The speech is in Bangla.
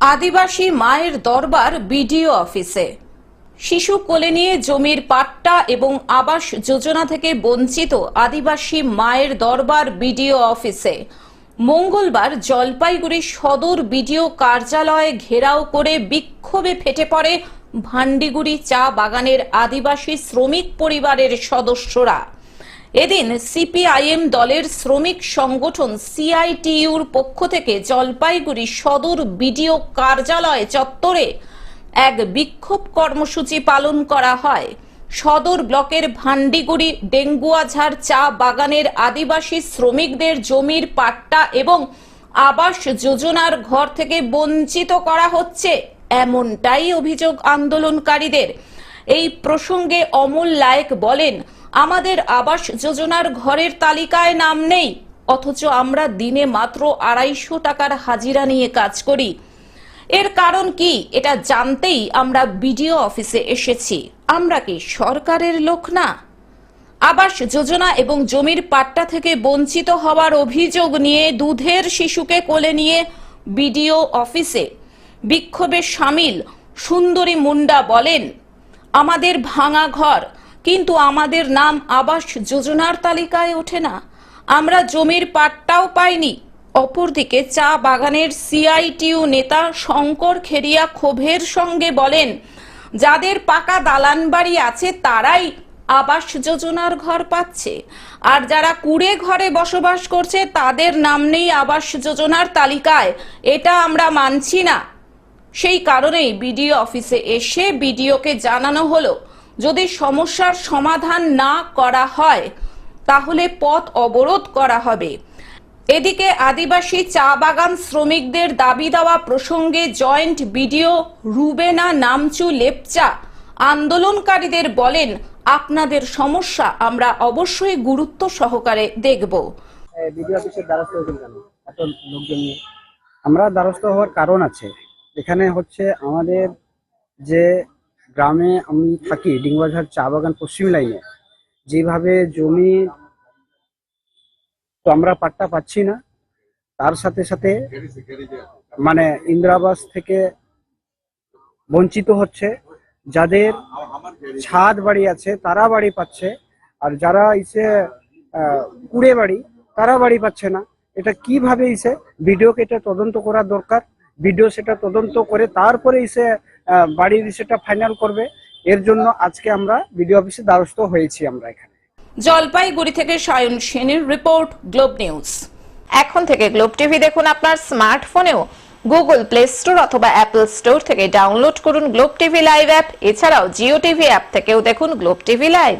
আদিবাসী মায়ের দরবার বিডিও অফিসে। শিশু কোলে নিয়ে জমির পাট্টা এবং আবাস যোজনা থেকে বঞ্চিত আদিবাসী মায়ের দরবার বিডিও অফিসে। মঙ্গলবার জলপাইগুড়ি সদর বিডিও কার্যালয়ে ঘেরাও করে বিক্ষোভে ফেটে পড়ে ভান্ডিগুড়ি চা বাগানের আদিবাসী শ্রমিক পরিবারের সদস্যরা। এদিন সিপিআইএম দলের শ্রমিক সংগঠন সিআইটিইউর পক্ষ থেকে জলপাইগুড়ি সদর বিডিও কার্যালয় চত্বরে এক বিক্ষোভ কর্মসূচি পালন করা হয়। সদর ব্লকের ভান্ডিগুড়ি, ডেঙ্গুয়াঝাড়, চা বাগানের আদিবাসী শ্রমিকদের জমির পাট্টা এবং আবাস যোজনার ঘর থেকে বঞ্চিত করা হচ্ছে, এমনটাই অভিযোগ আন্দোলনকারীদের। এই প্রসঙ্গে অমল লায়েক বলেন আমাদের আবাস যোজনার ঘরের তালিকায় নাম নেই। অথচ আমরা দিনে মাত্র আড়াইশো টাকার হাজিরা নিয়ে কাজ করি। এর কারণ কি এটা জানতেই আমরা বিডিও অফিসে এসেছি। আমরা কি সরকারের লোক না? আবাস যোজনা এবং জমির পাট্টা থেকে বঞ্চিত হওয়ার অভিযোগ নিয়ে দুধের শিশুকে কোলে নিয়ে বিডিও অফিসে বিক্ষোভে সামিল সুন্দরী মুন্ডা বলেন, আমাদের ভাঙা ঘর কিন্তু আমাদের নাম আবাস যোজনার তালিকায় ওঠে না। আমরা জমির পাট্টাও পাইনি। অপরদিকে চা বাগানের সিআইটিউ নেতা শঙ্কর খেরিয়া ক্ষোভের সঙ্গে বলেন, যাদের পাকা দালান বাড়ি আছে তারাই আবাস যোজনার ঘর পাচ্ছে। আর যারা কুড়ে ঘরে বসবাস করছে তাদের নাম নেই আবাস যোজনার তালিকায়। এটা আমরা মানছি না। সেই কারণেই বিডিও অফিসে এসে বিডিওকে জানানো হলো। যদি সমস্যার সমাধান না করা হয় তাহলে পথ অবরোধ করা হবে। এদিকে আদিবাসী চা বাগান শ্রমিকদের দাবি দেওয়া প্রসঙ্গে জয়েন্ট বিডিও রুবেনা নামচু লেপচা আন্দোলনকারীদের বলেন আপনাদের সমস্যা আমরা অবশ্যই গুরুত্ব সহকারে দেখব। আমরা দ্বারস্থ হওয়ার কারণ আছে। এখানে হচ্ছে আমাদের যে গ্রামে আমি থাকি ডিঙ্গবাঝার চা বাগান পশ্চিম লাইনে যেভাবে জমি তো আমরা পাট্টা পাচ্ছি না, তার সাথে সাথে মানে ইন্দিরাবাস থেকে বঞ্চিত হচ্ছে, যাদের ছাদ বাড়ি আছে তারা বাড়ি পাচ্ছে, আর যারা ইসে কুড়ে বাড়ি তারা বাড়ি পাচ্ছে না। এটা কীভাবে ইসে ভিডিওকে এটা তদন্ত করা দরকার? ভিডিও সেটা তদন্ত করে তারপরে ইসে আহ, বাড়ির সেটা ফাইনাল করবে। এর জন্য আজকে আমরা ভিডিও অফিসে দ্বারস্থ হয়েছি আমরা এখানে। জলপাইগুড়ি থেকে সায়ন সেনের রিপোর্ট গ্লোব নিউজ। এখন থেকে গ্লোব টিভি দেখুন আপনার স্মার্টফোনেও। গুগল প্লে স্টোর অথবা অ্যাপল স্টোর থেকে ডাউনলোড করুন গ্লোব টিভি লাইভ অ্যাপ। এছাড়াও জিও টিভি অ্যাপ থেকেও দেখুন গ্লোব টিভি লাইভ।